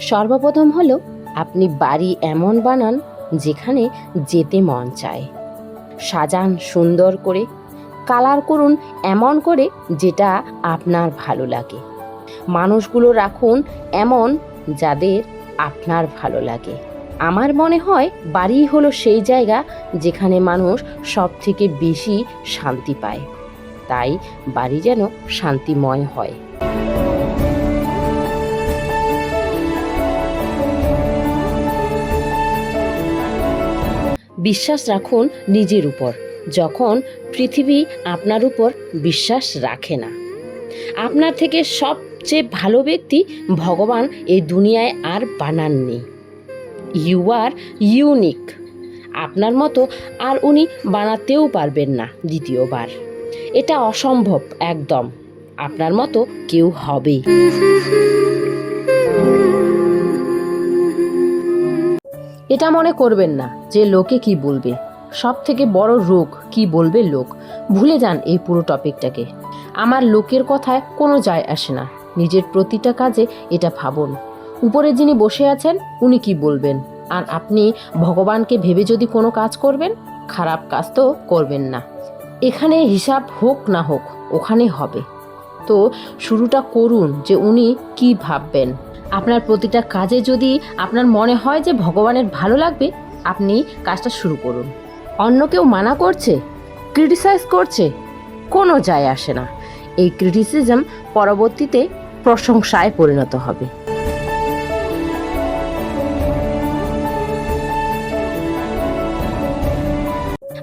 সর্বপ্রথম হলো, আপনি বাড়ি এমন বানান যেখানে যেতে মন চায়। সাজান সুন্দর করে, কালার করুন এমন করে যেটা আপনার ভালো লাগে। মানুষগুলো রাখুন এমন যাদের আপনার ভালো লাগে। আমার মনে হয় বাড়ি হলো সেই জায়গা যেখানে মানুষ সব থেকে বেশি শান্তি পায়। তাই বাড়ি যেন শান্তিময় হয়। বিশ্বাস রাখুন নিজের উপর, যখন পৃথিবী আপনার উপর বিশ্বাস রাখে না। আপনার থেকে সবচেয়ে ভালো ব্যক্তি ভগবান এই দুনিয়ায় আর বানাননি। ইউ আর ইউনিক আপনার মতো আর উনি বানাতেও পারবেন না দ্বিতীয়বার। এটা অসম্ভব একদম। আপনার মতো কেউ হবে এটা মনে করবেন না যে লোকে কি বলবে। সব থেকে বড় রোগ কি বলবে লোক? ভুলে যান এই পুরো টপিকটাকে। আমার লোকের কথায় কোনো যায় আসে না। নিজের প্রতিটা কাজে এটা ভাবুন। উপরে যিনি বসে আছেন, উনি কি বলবেন? আর আপনি ভগবানকে ভেবে যদি কোনো কাজ করবেন, খারাপ কাজ তো করবেন না। এখানে হিসাব হোক না হোক ওখানে হবে। তো শুরুটা করুন যে উনি কি ভাববেন। আপনার প্রতিটা কাজে যদি আপনার মনে হয় যে ভগবানের ভালো লাগবে, আপনি কাজটা শুরু করুন। অন্য কেউ মানা করছে, ক্রিটিসাইজ করছে, কোনো যায় আসে না। এই ক্রিটিসিজম পরবর্তীতে প্রশংসায় পরিণত হবে।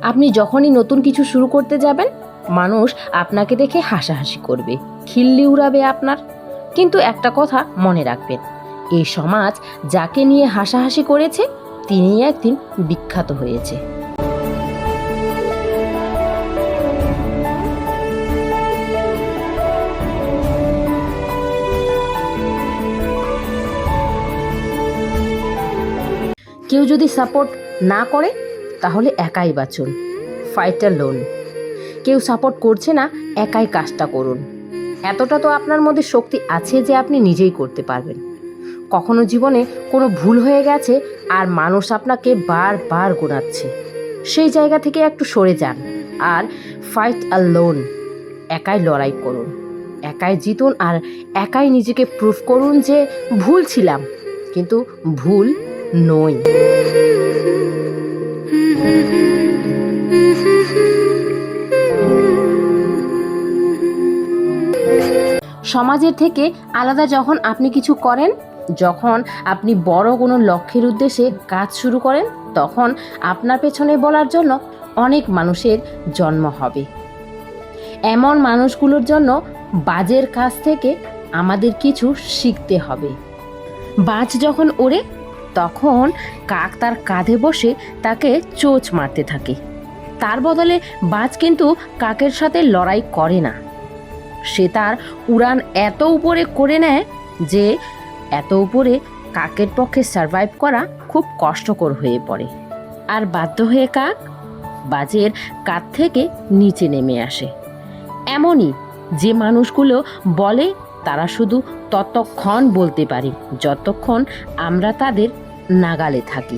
আপনি যখনই নতুন কিছু শুরু করতে যাবেন, মানুষ আপনাকে দেখে হাসাহাসি করবে। খিল্লি উড়াবে আপনার। কিন্তু একটা কথা মনে রাখবেন, এই সমাজ যাকে নিয়ে হাসাহাসি করেছে তিনি একদিন বিখ্যাত হয়েছে। কেউ যদি সাপোর্ট না করে, তাহলে একাই বাঁচুন ফাইটার লোন কেউ সাপোর্ট করছে না, একাই কাজটা করুন। এতটা তো আপনার মধ্যে শক্তি আছে যে আপনি নিজেই করতে পারবেন। কখনো জীবনে কোনো ভুল হয়ে গেছে আর মানুষ আপনাকে বারবার গোনাচ্ছে। সেই জায়গা থেকে একটু সরে যান আর ফাইট আ লোন একাই লড়াই করুন। একাই জিতুন আর একাই নিজেকে প্রুফ করুন যে ভুল ছিলাম, কিন্তু ভুল নই। সমাজের থেকে আলাদা যখন আপনি কিছু করেন, যখন আপনি বড় কোনো লক্ষ্যের উদ্দেশ্যে কাজ শুরু করেন, তখন আপনার পেছনে বলার জন্য অনেক মানুষের জন্ম হবে। এমন মানুষগুলোর জন্য বাজের কাছ থেকে আমাদের কিছু শিখতে হবে। বাজ যখন ওড়ে, তখন কাক তার কাঁধে বসে তাকে চোচ মারতে থাকে। তার বদলে বাজ কিন্তু কাকের সাথে লড়াই করে না। সে তার উড়ান এত উপরে করে নেয় যে এত উপরে কাকের পক্ষে সার্ভাইভ করা খুব কষ্টকর হয়ে পড়ে। আর বাধ্য হয়ে কাক বাজের কাত থেকে নিচে নেমে আসে। এমনই যে মানুষগুলো বলে, তারা শুধু ততক্ষণ বলতে পারে, যতক্ষণ আমরা তাদের নাগালে থাকি।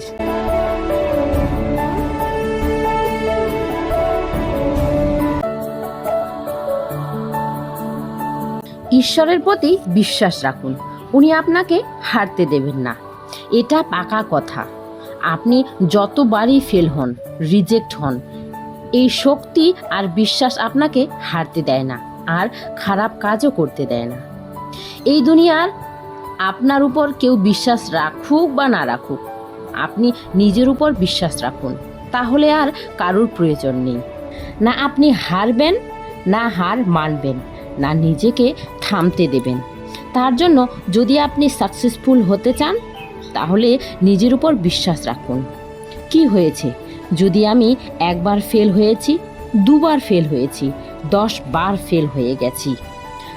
ঈশ্বরের প্রতি বিশ্বাস রাখুন। উনি আপনাকে হারতে দেবেন না। এটা পাকা কথা। আপনি যতবারই ফেল হন রিজেক্ট হন, এই শক্তি আর বিশ্বাস আপনাকে হারতে দেয় না আর খারাপ কাজও করতে দেয় না। এই দুনিয়ার আপনার উপর কেউ বিশ্বাস রাখুক বা না রাখুক, আপনি নিজের উপর বিশ্বাস রাখুন, তাহলে আর কারোর প্রয়োজন নেই। না আপনি হারবেন, না হার মানবেন, না নিজেকে থামতে দেবেন। তার জন্য যদি আপনি সাকসেসফুল হতে চান, তাহলে নিজের উপর বিশ্বাস রাখুন। কি হয়েছে? যদি আমি একবার ফেল হয়েছি, দুবার ফেল হয়েছি দশ বার ফেল হয়ে গেছি।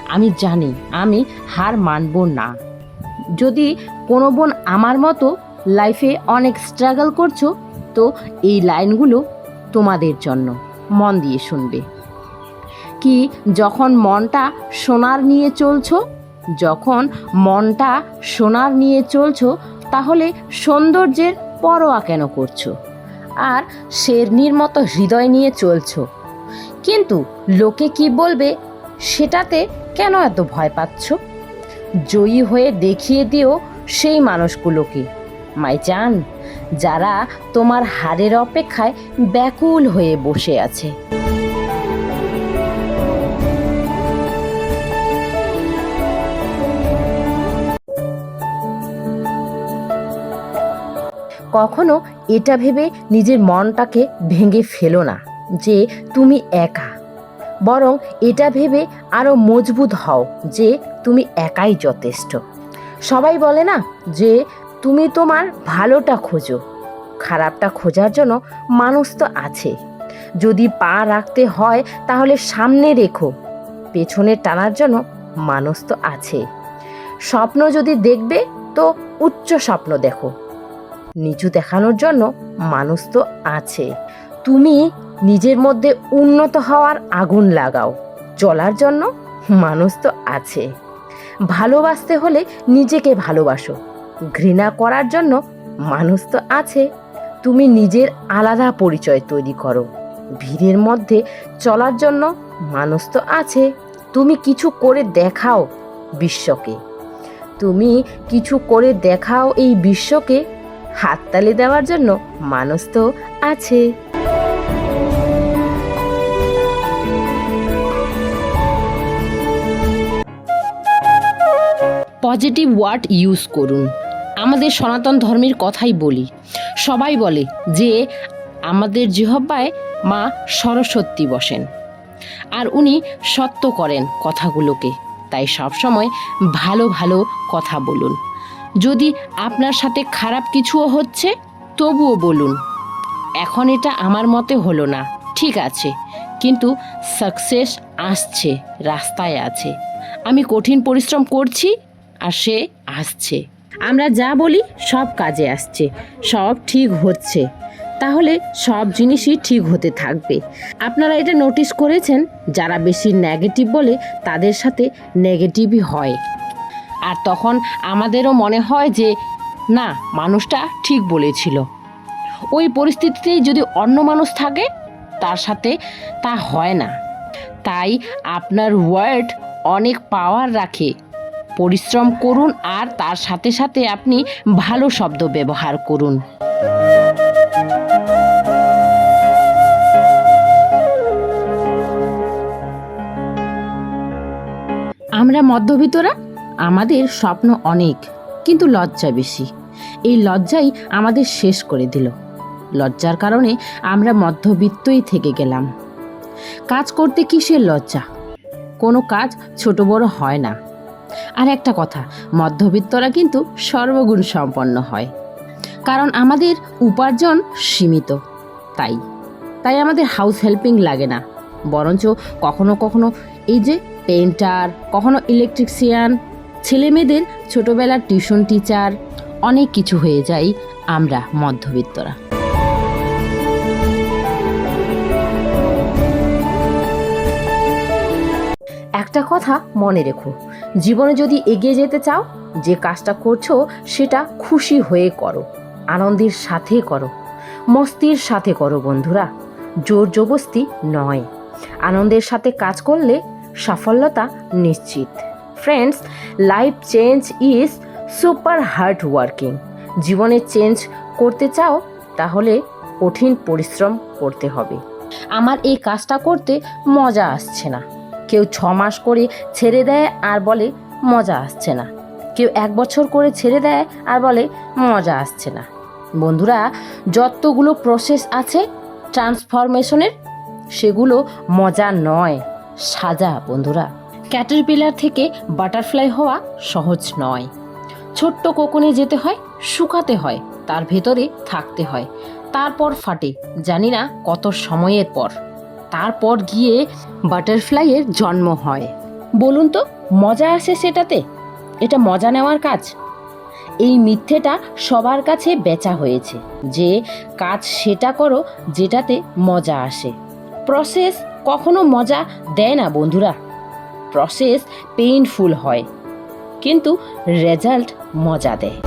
আমি জানি আমি হার মানব না। যদি কোনো বোন আমার মতো লাইফে অনেক স্ট্রাগল করছ, তো এই লাইনগুলো তোমাদের জন্য। মন দিয়ে শুনবে। কি যখন মনটা সোনার নিয়ে চলছো? যখন মনটা সোনার নিয়ে চলছো, তাহলে সৌন্দর্যের পরোয়া কেন করছ? আর শেরনির মতো হৃদয় নিয়ে চলছো। কিন্তু লোকে কি বলবে সেটাতে কেন এত ভয় পাচ্ছ? জয়ী হয়ে দেখিয়ে দিও সেই মানুষগুলোকে। মাইজান যারা তোমার হারের অপেক্ষায় ব্যাকুল হয়ে বসে আছে। কখনো এটা ভেবে নিজের মনটাকে ভেঙে ফেলো না যে তুমি একা। বরং এটা ভেবে আরও মজবুত হও যে তুমি একাই যথেষ্ট। সবাই বলে না যে তুমি তোমার ভালোটা খোঁজো। খারাপটা খোঁজার জন্য মানুষ তো আছে। যদি পা রাখতে হয় তাহলে সামনে রেখো। পেছনে টানার জন্য মানুষ তো আছে। স্বপ্ন যদি দেখবে তো উচ্চ স্বপ্ন দেখো। নিচু দেখানোর জন্য মানুষ তো আছে। তুমি নিজের মধ্যে উন্নত হওয়ার আগুন লাগাও। চলার জন্য মানুষ তো আছে। ভালোবাসতে হলে নিজেকে ভালোবাসো। ঘৃণা করার জন্য মানুষ তো আছে। তুমি নিজের আলাদা পরিচয় তৈরি করো। ভিড়ের মধ্যে চলার জন্য মানুষ তো আছে। তুমি কিছু করে দেখাও বিশ্বকে। তুমি কিছু করে দেখাও এই বিশ্বকে হাততালি দেওয়ার জন্য মানুষ তো আছে। পজিটিভ ওয়ার্ড ইউজ করুন। আমাদের সনাতন ধর্মের কথাই বলি। সবাই বলে যে আমাদের জিহব্বায় মা সরস্বতী বসেন। আর উনি সত্য করেন কথাগুলোকে। তাই সবসময় ভালো ভালো কথা বলুন। যদি আপনার সাথে খারাপ কিছুও হচ্ছে, তবুও বলুন। এখন এটা আমার মতে হলো না, ঠিক আছে। কিন্তু সাকসেস আসছে, রাস্তায় আছে। আমি কঠিন পরিশ্রম করছি আর সে আসছে। আমরা যা বলি সব কাজে আসছে, সব ঠিক হচ্ছে। তাহলে সব জিনিসই ঠিক হতে থাকবে। আপনারা এটা নোটিস করেছেন? যারা বেশি নেগেটিভ বলে, তাদের সাথে নেগেটিভই হয়। আর তখন আমাদেরও মনে হয় যে, না, মানুষটা ঠিক বলেছিল। ওই পরিস্থিতিতেই যদি অন্য মানুষ থাকে, তার সাথে তা হয় না। তাই আপনার ওয়ার্ড অনেক পাওয়ার রাখে। পরিশ্রম করুন আর তার সাথে সাথে আপনি ভালো শব্দ ব্যবহার করুন। আমরা মধ্যবিত্তরা আমাদের স্বপ্ন অনেক, কিন্তু লজ্জা বেশি। এই লজ্জাই আমাদের শেষ করে দিল। লজ্জার কারণে আমরা মধ্যবিত্তই থেকে গেলাম। কাজ করতে কিসের লজ্জা? কোনো কাজ ছোট বড় হয় না। আর একটা কথা, মধ্যবিত্তরা কিন্তু সর্বগুণ সম্পন্ন হয়। কারণ আমাদের উপার্জন সীমিত, তাই। তাই আমাদের হাউস হেল্পিং লাগে না। বরঞ্চ কখনো কখনো এই যে পেন্টার কখনো ইলেকট্রিশিয়ান ছেলে মেয়েদের ছোটোবেলার টিউশন টিচার, অনেক কিছু হয়ে যায় আমরা মধ্যবিত্তরা। একটা কথা মনে রেখো, জীবনে যদি এগিয়ে যেতে চাও, যে কাজটা করছ সেটা খুশি হয়ে করো, আনন্দের সাথে করো, মস্তির সাথে করো বন্ধুরা, জোর জবস্তি নয়। আনন্দের সাথে কাজ করলে সাফল্যতা নিশ্চিত। Friends life change is super hard working জীবনে চেঞ্জ করতে চাও, তাহলে কঠিন পরিশ্রম করতে হবে। আমার এই কাজটা করতে মজা আসছে না। কেউ ছ মাস করে ছেড়ে দেয় আর বলে মজা আসছে না। কেউ এক বছর করে ছেড়ে দেয় আর বলে মজা আসছে না। বন্ধুরা, যতগুলো প্রসেস আছে ট্রান্সফরমেশনের সেগুলো মজা নয়, সাজা বন্ধুরা। ক্যাটারপিলার থেকে বাটারফ্লাই হওয়া সহজ নয়। ছোট্ট কোকনে যেতে হয়, শুকাতে হয়, তার ভেতরে থাকতে হয়। তারপর ফাটে, জানি না কত সময়ের পর। তারপর গিয়ে বাটারফ্লাইয়ের জন্ম হয়। বলুন তো, মজা আসে সেটাতে? এটা মজা নেওয়ার কাজ? এই মিথ্যেটা সবার কাছে বেচা হয়েছে, যে কাজ সেটা করো যেটাতে মজা আসে। প্রসেস কখনো মজা দেয় না, বন্ধুরা। প্রসেস পেইনফুল হয়। কিন্তু রেজাল্ট মজা দেয়।